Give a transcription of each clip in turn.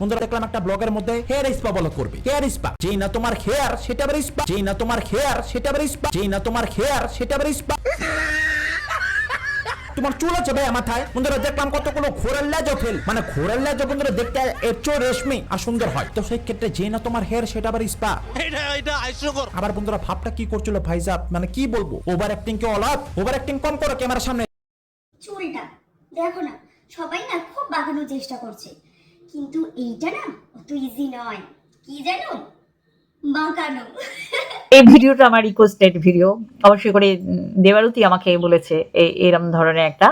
বন্ধুরা দেখলাম একটা ব্লগের মধ্যে হেয়ার স্পা বলো করবে। হেয়ার স্পা যেই না তোমার হেয়ার সেটা আবার স্পা যেই না তোমার হেয়ার সেটা আবার স্পা যেই না তোমার হেয়ার সেটা আবার স্পা তোমার চুল আছে ভাই মাথায়। বন্ধুরা দেখলাম কতগুলো ঘোরের লেজও ফেল মানে ঘোরের লেজও বন্ধুরা দেখতে এর চেয়েও রেশমি আর সুন্দর হয়। তো সেই ক্ষেত্রে যে না তোমার হেয়ার সেটা আবার স্পা এটা এটা হাস্যকর। আবার বন্ধুরা ভাবটা কি করছিল ভাইজাব মানে কি বলব? ওভার অ্যাক্টিং কে অলাপ ওভার অ্যাক্টিং কম করো ক্যামেরার সামনে। চুলটা দেখো না সবাই না খুব বাঁকানোর চেষ্টা করছে। কিন্তু এইটা না অত ইজি নয়। কি জানো? বাঁকানো। এই ভিডিওটা আমার রিকোয়েস্টেড ভিডিও অবশ্যই করে দেবারতী আমাকে বলেছে এরম ধরনের একটা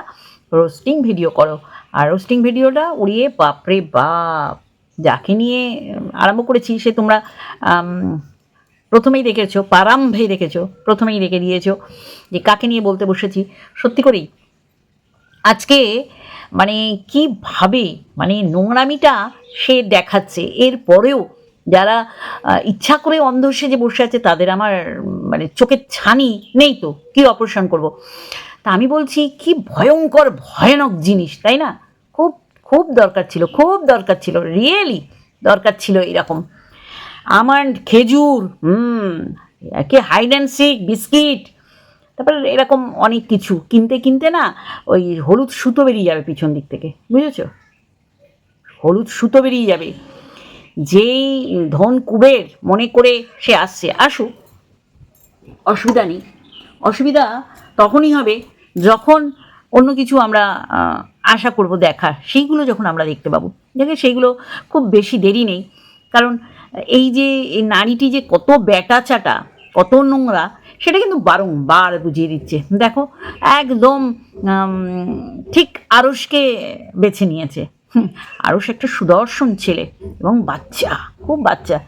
রোস্টিং ভিডিও করো। আর রোস্টিং ভিডিওটা উড়িয়ে বাপরে বাপ, যাকে নিয়ে আরম্ভ করেছি সে তোমরা প্রথমেই দেখেছ প্রারম্ভেই দেখেছ, প্রথমেই দেখে দিয়েছ যে কাকে নিয়ে বলতে বসেছি। সত্যি করেই, আজকে মানে কীভাবে মানে নোংরামিটা সে দেখাচ্ছে? এর পরেও যারা ইচ্ছা করে অন্ধ সেজে বসে আছে, তাদের আমার মানে চোখের ছানি নেই তো, কি অপারেশন করব? তা আমি বলছি, কি ভয়ঙ্কর, ভয়ানক জিনিস, তাই না? খুব খুব দরকার ছিল, খুব দরকার ছিল, রিয়েলি দরকার ছিল এরকম। আমন্ড খেজুর, হুম কি হাইড অ্যান্ড সিক বিস্কিট তারপরে এরকম অনেক কিছু। কিনতে কিনতে না ওই হলুদ সুতো বেরিয়ে যাবে পিছন দিক থেকে, বুঝেছ? হলুদ সুতো বেরিয়ে যাবে। যেই ধন কুবের মনে করে সে আসছে, আসুক, অসুবিধা নেই। অসুবিধা তখনই হবে যখন অন্য কিছু আমরা আশা করব দেখা সেইগুলো যখন আমরা দেখতে পাবো। দেখে সেইগুলো খুব বেশি দেরি নেই। কারণ এই যে এই নারীটি যে কত ব্যাটা চাটা, কত নোংরা সেটা কিন্তু বারংবার বুঝিয়ে দিচ্ছে। দেখো, একদম ঠিক আরসকে বেছে নিয়েছে। আরস একটা সুদর্শন ছেলে এবং বাচ্চা, খুব বাচ্চা।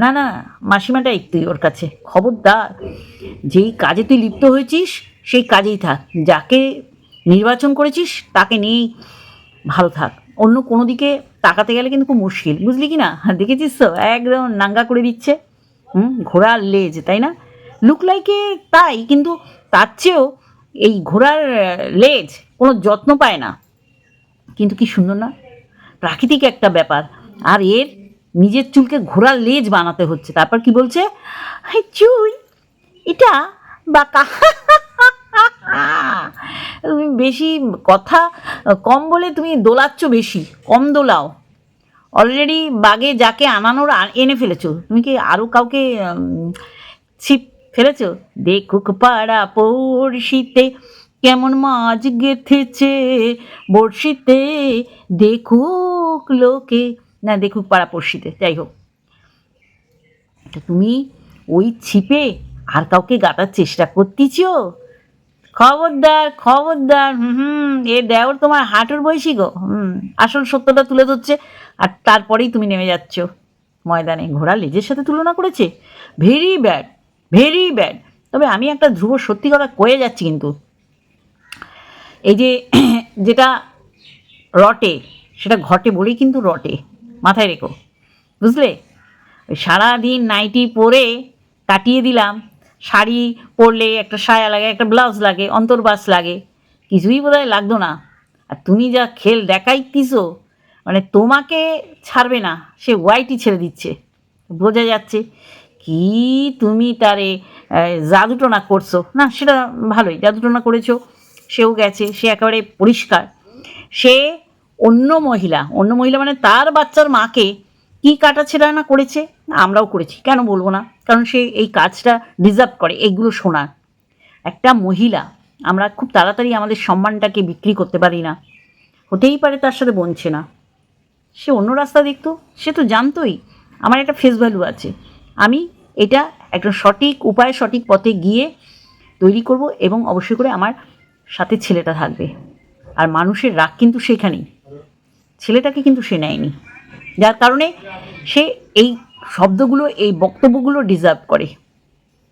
না না, মাসিমাটা একটুই ওর কাছে। খবরদার, যেই কাজে তুই লিপ্ত হয়েছিস, সেই কাজেই থাক। যাকে নির্বাচন করেছিস, তাকে নিয়েই ভালো থাক। অন্য কোনো দিকে তাকাতে গেলে কিন্তু খুব মুশকিল। বুঝলি কি না? দেখেছিস তো? একদম নাঙ্গা করে দিচ্ছে। হুম, ঘোড়ার লেজ, তাই না? লুক লাইকে তাই কিন্তু তার চেয়েও এই ঘোড়ার লেজ কোনো যত্ন পায় না। কিন্তু কি সুন্দর না? প্রাকৃতিক একটা ব্যাপার। আর এর নিজের চুলকে ঘোড়ার লেজ বানাতে হচ্ছে। তারপর কি বলছে? "হাই, চুল! এটা বাঁকা। তুমি বেশি কথা কম বলে তুমি দোলাচ্ছ বেশি। কম দোলাও। অলরেডি বাগে যাকে আনানোর এনে ফেলেছো। তুমি কি আরও কাউকে ছিপ ফেলেছো? দেখুক পাড়া পড়শিতে কেমন মাছ গেথেছে। বড়শিতে দেখুক লোকে। না, দেখুক পাড়া পড়শিতে, যাই হোক। তা তুমি ওই ছিপে আর কাউকে গাতার চেষ্টা করতেছ? খবরদার খবরদার হুম, এ দেওর তোমার হাঁটুর বয়সী গো, হুম, আসল সত্যটা তুলে ধরছে আর তারপরেই তুমি নেমে যাচ্ছ। ময়দানে ঘোড়া লেজের সাথে তুলনা করেছে। ভেরি ব্যাড ভেরি ব্যাড তবে আমি একটা ধ্রুব সত্যি কথা কয়ে যাচ্ছি কিন্তু। এই যে, যেটা রটে, সেটা ঘটে বলেই কিন্তু রটে। মাথায় রেখো। বুঝলে? সারাদিন নাইটি পরে কাটিয়ে দিলাম। শাড়ি পরলে একটা সায়া লাগে, একটা ব্লাউজ লাগে, অন্তর্বাস লাগে। কিছুই বোধ হয় লাগতো না। আর তুমি যা খেল দেখাইতিছো মানে তোমাকে ছাড়বে না। সে হোয়াইটই ছেড়ে দিচ্ছে। বোঝা যাচ্ছে। কি তুমি তারে জাদুটনা করছ? না, সেটা ভালোই, জাদুটনা করেছ, সেও গেছে, সে একেবারে পরিষ্কার। সে অন্য মহিলা অন্য মহিলা মানে তার বাচ্চার মাকে কি কাটাছেড়া না করেছে? আমরাও করেছি, কেন বলব না? কারণ সে এই কাজটা ডিজার্ভ করে এইগুলো শোনার। একটা মহিলা, আমরা খুব তাড়াতাড়ি আমাদের সম্মানটাকে বিক্রি করতে পারি না। হতেই পারে তার সাথে বনছে না। সে অন্য রাস্তা দেখতো, সে তো জানতোই, আমার একটা ফেস ভ্যালু আছে। আমি এটা একটা সঠিক উপায়ে, সঠিক পথে গিয়ে তৈরি করব এবং অবশ্যই করে আমার সাথে ছেলেটা থাকবে। আর মানুষের রাগ কিন্তু সেখানেই। ছেলেটাকে কিন্তু সে নেয়নি। যার কারণে সে এই শব্দগুলো, এই বক্তব্যগুলো ডিজার্ভ করে।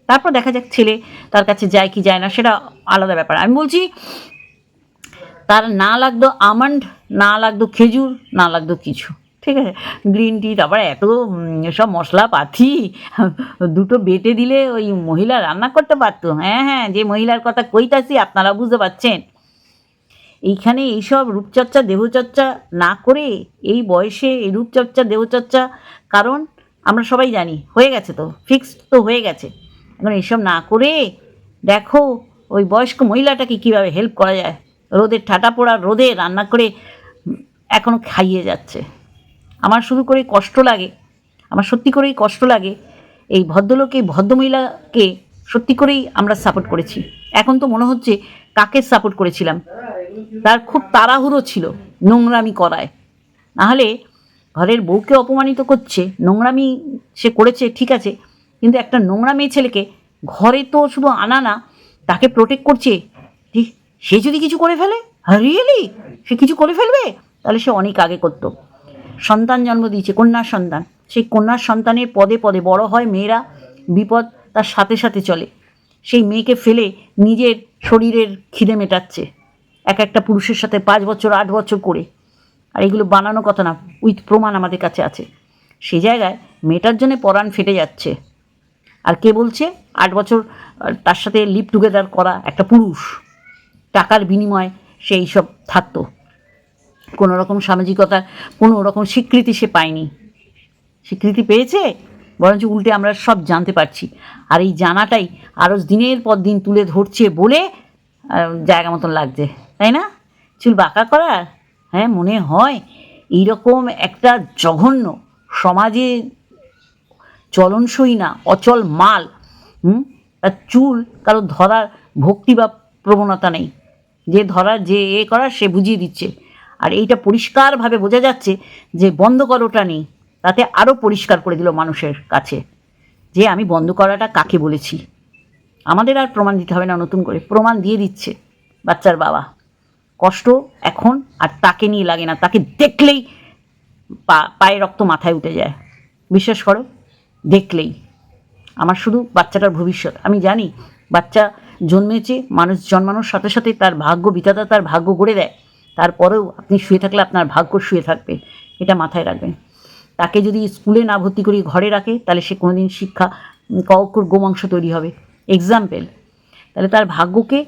তারপর দেখা যাক ছেলে তার কাছে যায় কি যায় না, সেটা আলাদা ব্যাপার। আমি বলছি, তার না লাগতো আমন্ড, না লাগতো খেজুর, না লাগতো কিছু। ঠিক আছে? গ্রিন টি তারপরে এত সব মশলা পাতি দুটো বেটে দিলে ওই মহিলা রান্না করতে পারতো। হ্যাঁ হ্যাঁ যে মহিলার কথা কইতাছি, আপনারা বুঝতে পারছেন। এইখানে এইসব রূপচর্চা, দেহচর্চা না করে এই বয়সে এই রূপচর্চা, দেহচর্চা, কারণ আমরা সবাই জানি, হয়ে গেছে তো ফিক্সড তো হয়ে গেছে। এখন এইসব না করে দেখো, ওই বয়স্ক মহিলাটাকে কীভাবে হেল্প করা যায়? রোদের ঠাটা পোড়া, রোদে রান্না করে এখনও খাইয়ে যাচ্ছে। আমার শুধু করে কষ্ট লাগে, আমার সত্যি করেই কষ্ট লাগে, এই ভদ্রলোক, ভদ্রমহিলাকে সত্যি করেই আমরা সাপোর্ট করেছি। এখন তো মনে হচ্ছে কাকে সাপোর্ট করেছিলাম? তার খুব তাড়াহুড়ো ছিল নোংরামি করায়। নাহলে ঘরের বউকে অপমানিত করছে, নোংরামি সে করেছে, ঠিক আছে, কিন্তু একটা নোংরা মেয়ে ছেলেকে ঘরে তো শুধু আনা না, তাকে প্রোটেক্ট করছে সে যদি কিছু করে ফেলে? রিয়েলি সে কিছু করে ফেলবে? তাহলে সে অনেক আগে করতো। সন্তান জন্ম দিয়েছে কন্যা সন্তান। সেই কন্যার সন্তানের পদে পদে বড় হয় মেয়েরা, বিপদ তার সাথে সাথে চলে। সেই মেয়েকে ফেলে নিজের শরীরের খিদে মেটাচ্ছে। এক একটা পুরুষের সাথে পাঁচ বছর, আট বছর করে। আর এগুলো বানানো কথা না, উইথ প্রমাণ আমাদের কাছে আছে। সেই জায়গায় মেয়েটার জন্য পরাণ ফেটে যাচ্ছে। আর কে বলছে? আট বছর তার সাথে লিভ টুগেদার করা একটা পুরুষ। টাকার বিনিময়ে সেই সব থাকতো। কোনো রকম সামাজিকতার কোনো রকম স্বীকৃতি সে পায়নি। স্বীকৃতি পেয়েছে, বরঞ্চ উল্টে আমরা সব জানতে পারছি। আর এই জানাটাই আরও দিনের পর দিন তুলে ধরছে বলে জায়গা মতন লাগছে। তাই না? চুল বাঁকা করার হ্যাঁ মনে হয় এইরকম একটা জঘন্য সমাজে চলনসই না, অচল মাল, হুম? তার চুল কারও ধরার ভক্তি বা প্রবণতা নেই। যে ধরার, যে এ করার, সে বুঝিয়ে দিচ্ছে। আর এইটা পরিষ্কারভাবে বোঝা যাচ্ছে যে বন্ধ করোটা নেই, তাতে আরও পরিষ্কার করে দিল মানুষের কাছে যে আমি বন্ধ করাটা কাকে বলেছি। আমাদের আর প্রমাণ দিতে হবে না, নতুন করে প্রমাণ দিয়ে দিচ্ছে বাচ্চার বাবা। কষ্ট এখন আর তাকে নিয়ে লাগে না, তাকে দেখলেই পা পায়ে রক্ত মাথায় উঠে যায়। বিশ্বাস করো, দেখলেই। আমার শুধু বাচ্চাটার ভবিষ্যৎ। আমি জানি বাচ্চা জন্মেছে, মানুষ জন্মানোর সাথে সাথে তার ভাগ্য বিধাতা তার ভাগ্য গড়ে দেয়। তারপরেও আপনি শুয়ে থাকলে আপনার ভাগ্য শুয়ে থাকবে, এটা মাথায় রাখবেন। তাকে যদি স্কুলে না ভর্তি করি ঘরে রাখে, তাহলে সে কোনোদিন শিক্ষা কক্ষর গোমাংস তৈরি হবে। এক্সাম্পল তাহলে তার ভাগ্যকে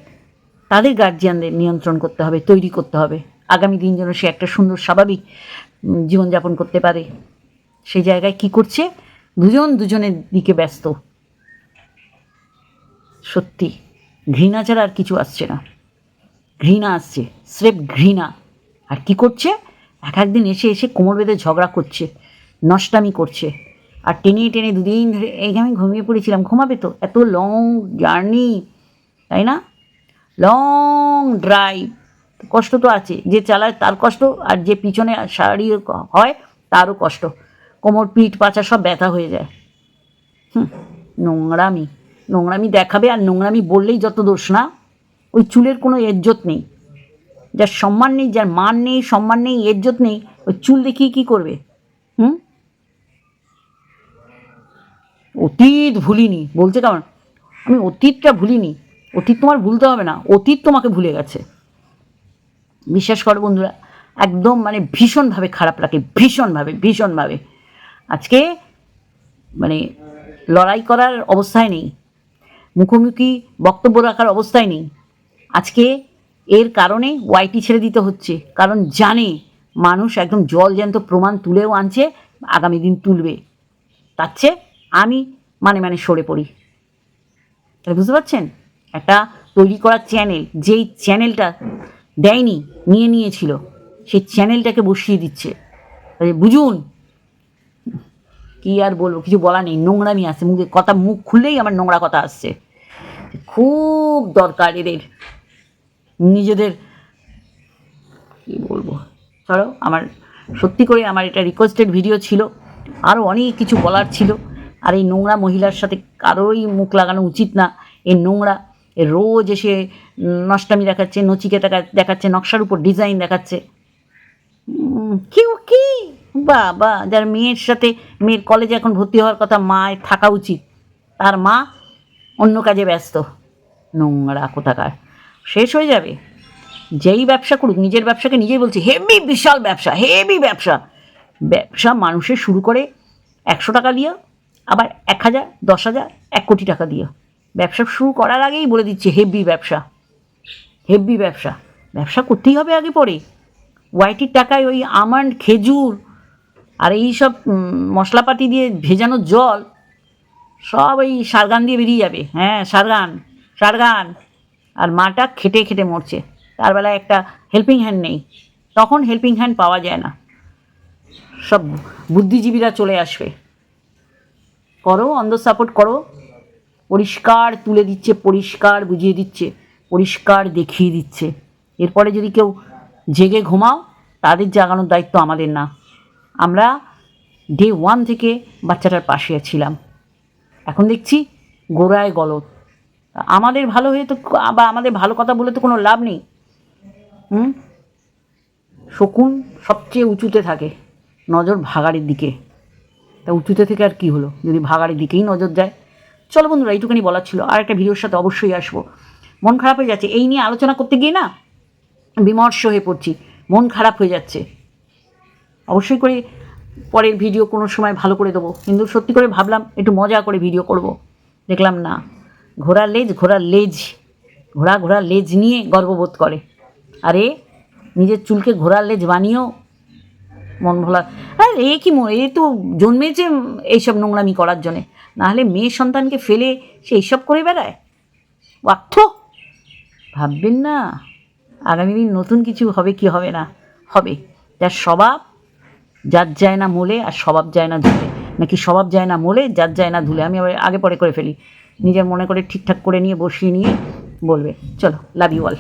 তাদের গার্জিয়ানদের নিয়ন্ত্রণ করতে হবে, তৈরি করতে হবে। আগামী দিন যেন সে একটা সুন্দর, স্বাভাবিক জীবনযাপন করতে পারে। সেই জায়গায় কি করছে? দুজন দুজনের দিকে ব্যস্ত। সত্যি, ঘৃণা ছাড়া আর কিছু আসছে না। ঘৃণা আসছে, স্রেফ ঘৃণা। আর কি করছে? এক একদিন এসে এসে কোমর বেঁধে ঝগড়া করছে, নষ্টামি করছে। আর টেনে টেনে দুদিন ধরে এই আমি ঘুমিয়ে পড়েছিলাম। ঘুমাবে তো? এত লং জার্নি তাই না? লং ড্রাইভ কষ্ট তো আছে। যে চালায় তার কষ্ট, আর যে পিছনে শারীরিক হয় তারও কষ্ট। কোমর, পিঠ পাচা সব ব্যথা হয়ে যায়। হুম, নোংরামি। নোংরামি দেখাবে আর নোংরামি বললেই যত দোষ না। ওই চুলের কোনো এজ্জত নেই। যার সম্মান নেই, যার মান নেই, সম্মান নেই, এজ্জত নেই, ওই চুল দেখিয়ে কী করবে? হুম? অতীত ভুলিনি। বলছে কেমন আমি অতীতটা ভুলিনি। অতীত তোমার ভুলতে হবে না। অতীত তোমাকে ভুলে গেছে। বিশ্বাস করো বন্ধুরা, একদম মানে ভীষণভাবে খারাপ লাগে, ভীষণভাবে ভীষণভাবে। আজকে মানে লড়াই করার অবস্থায় নেই। মুখোমুখি বক্তব্য রাখার অবস্থায় নেই। আজকে এর কারণে ওয়াইটি ছেড়ে দিতে হচ্ছে। কারণ জানে মানুষ একদম জল জ্যান্ত প্রমাণ তুলেও আনছে, আগামী দিন তুলবে। তার চেয়ে আমি মানে মানে সরে পড়ি। তাহলে বুঝতে পারছেন? একটা তৈরি করা চ্যানেল যেই চ্যানেলটা দেয়নি, নিয়ে নিয়েছিল, সেই চ্যানেলটাকে বসিয়ে দিচ্ছে। বুঝুন, কি আর বলব, কিছু বলা নেই, নোংরামি আসছে মুখে কথা, মুখ খুললেই আমার নোংরা কথা আসছে। খুব দরকার এদের। নিজেদের, কী বলব? চলো আমার, সত্যি করে আমার এটা রিকোয়েস্টেড ভিডিও ছিল। আরও অনেক কিছু বলার ছিল। আর এই নোংরা মহিলার সাথে কারোই মুখ লাগানো উচিত না। এই নোংরা রোজ এসে নষ্টামি দেখাচ্ছে, নচিকেতা দেখাচ্ছে, নকশার উপর ডিজাইন দেখাচ্ছে। কেউ কি? বা বা যার মেয়ের সাথে, মেয়ের কলেজে এখন ভর্তি হওয়ার কথা মায়ের থাকা উচিত। তার মা অন্য কাজে ব্যস্ত। নোংরা কোথাকার। শেষ হয়ে যাবে। যেই ব্যবসা করুক, নিজের ব্যবসাকে নিজেই বলছি হেভি বিশাল ব্যবসা হেভি ব্যবসা। ব্যবসা মানুষের শুরু করে একশো টাকা দিয়ে, আবার এক হাজার, দশ হাজার, এক কোটি টাকা দিয়ে। ব্যবসা শুরু করার আগেই বলে দিচ্ছে হেভি ব্যবসা হেভি ব্যবসা। ব্যবসা করতেই হবে আগে পরে। ওয়াইটির টাকায় ওই আমন্ড, খেজুর, আর এই সব মশলাপাতি দিয়ে ভেজানো জল, সব ওই সারগান দিয়ে বেরিয়ে যাবে। হ্যাঁ সারগান সারগান। আর মাটা খেটে খেটে মরছে। তার বেলায় একটা হেল্পিং হ্যান্ড নেই। তখন হেল্পিং হ্যান্ড পাওয়া যায় না। সব বুদ্ধিজীবীরা চলে আসবে। করো, অন্ধ সাপোর্ট করো। পরিষ্কার তুলে দিচ্ছে, পরিষ্কার বুঝিয়ে দিচ্ছে, পরিষ্কার দেখিয়ে দিচ্ছে। এরপরে যদি কেউ জেগে ঘুমাও, তাদের জাগানোর দায়িত্ব আমাদের না। আমরা ডে ওয়ান থেকে বাচ্চাটার পাশে ছিলাম। এখন দেখছি গোড়ায় গলত আমাদের ভালো হয়ে তো বা আমাদের ভালো কথা বলে তো কোনো লাভ নেই। হুম? শকুন সবচেয়ে উঁচুতে থাকে, নজর ভাগাড়ের দিকে। তা উঁচুতে থেকে আর কি হলো? যদি ভাগাড়ের দিকেই নজর যায়। চলো বন্ধুরা এইটুখানি বলার ছিল। আর একটা ভিডিওর সাথে অবশ্যই আসব। মন খারাপ হয়ে যাচ্ছে। এই নিয়ে আলোচনা করতে গিয়ে না বিমর্ষ হয়ে পড়ছি। মন খারাপ হয়ে যাচ্ছে। অবশ্যই করে পরের ভিডিও কোনো সময় ভালো করে দেবো। কিন্তু সত্যি করে ভাবলাম, একটু মজা করে ভিডিও করব। দেখলাম না। ঘোড়ার লেজ ঘোড়ার লেজ, ঘোড়া ঘোড়ার লেজ নিয়ে গর্ববোধ করে। আরে, নিজের চুলকে ঘোড়ার লেজ বানিয়েও মন ভোলা। আর, এ কি এ তো জন্মেছে এইসব নোংরামি করার জন্যে। নাহলে মেয়ে সন্তানকে ফেলে সে এইসব করে বেড়ায়? ওয়াক্থ ভাববেন না। আগামী দিন নতুন কিছু হবে কি হবে না? হবে। যার স্বভাব, যার যায় না মোলে আর স্বভাব যায় না ধুলে। নাকি স্বভাব যায় না মোলে, যার যায় না ধুলে। আমি আবার আগে পরে করে ফেলি। নিজের মনে করে ঠিকঠাক করে নিয়ে বসিয়ে নিয়ে বলবে চলো লাভ ইউ অল